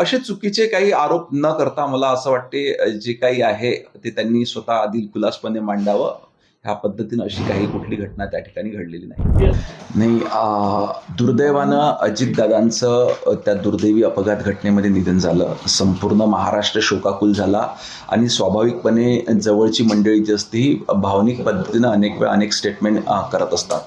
असे चुकीचे काही आरोप न करता मला असं वाटते जे काही आहे ते त्यांनी स्वतः दिलखुलासपणे मांडावं. ह्या पद्धतीनं अशी काही कुठली घटना त्या ठिकाणी घडलेली नाही. नाही दुर्दैवानं अजितदादांचं त्या दुर्दैवी अपघात घटनेमध्ये निधन झालं. संपूर्ण महाराष्ट्र शोकाकुल झाला आणि स्वाभाविकपणे जवळची मंडळी जी असते ही भावनिक पद्धतीनं अनेक वेळा अनेक स्टेटमेंट करत असतात.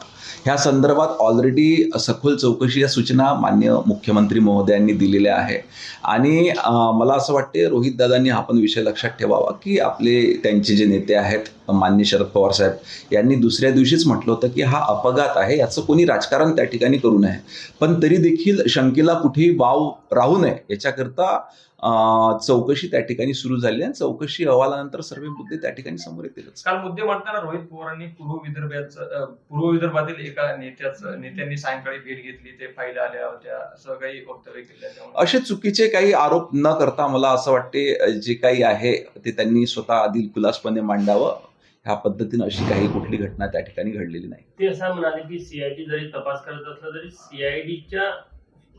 ह्या संदर्भात ऑलरेडी सखोल चौकशी या सूचना मान्य मुख्यमंत्री महोदयांनी दिलेल्या आहे. आणि मला असं वाटते रोहित दादांनी हा पण विषय लक्षात ठेवावा की आपले त्यांचे जे नेते आहेत मान्य शरद पवार साहेब यांनी दुसऱ्या दिवशीच म्हटलं होतं की हा अपघात आहे याचं कोणी राजकारण त्या ठिकाणी करू नये. पण तरी देखील शंकेला कुठेही वाव राहू नये याच्याकरता चौकशी त्या ठिकाणी सुरू झाली आणि चौकशी अहवालानंतर सर्व मुद्दे त्या ठिकाणी समोर येतीलच. काल मुद्दे मांडताना रोहित पवारांनी पूर्व विदर्भाचं पूर्व विदर्भातील एका नेत्याचं नेत्यांनी सायंकाळी भेट घेतली ते फाईल आल्या होत्या असं काही वक्तव्य केलं असे चुकीचे काही आरोप न करता मला असं वाटते जे काही आहे ते त्यांनी स्वतः दिलखुलासपणे मांडावं. ह्या पद्धतीनं अशी काही कुठली घटना त्या ठिकाणी घडलेली नाही. ते असं म्हणाले की सीआयडी जरी तपास करत असलं तरी सीआयडीच्या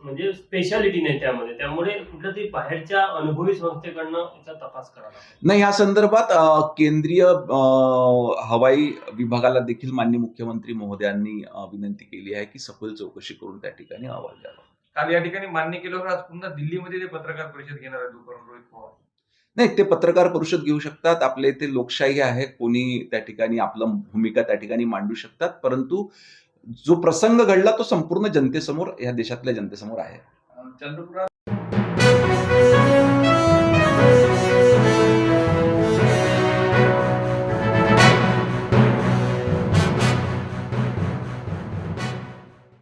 म्हणजे स्पेशालिटी नाही त्यामध्ये. त्यामुळे कुठल्या तरी बाहेरच्या अनुभवी संस्थेकडनं याचा तपास करावा नाही या संदर्भात केंद्रीय हवाई विभागाला देखील मान्य मुख्यमंत्री महोदयांनी विनंती केली आहे की सखोल चौकशी करून त्या ठिकाणी अहवाल द्यावा. काल या ठिकाणी मान्य केलं होतं आज पुन्हा दिल्लीमध्ये ते पत्रकार परिषद घेणार आहे दुपारून रोहित पवार. नाही ते पत्रकार परिषद घेऊ शकतात. आपल्या इथे लोकशाही आहे कोणी त्या ठिकाणी आपलं भूमिका त्या ठिकाणी मांडू शकतात. परंतु जो प्रसंग घडला तो संपूर्ण जनतेसमोर या देशातल्या जनतेसमोर आहे. चंद्रपुरात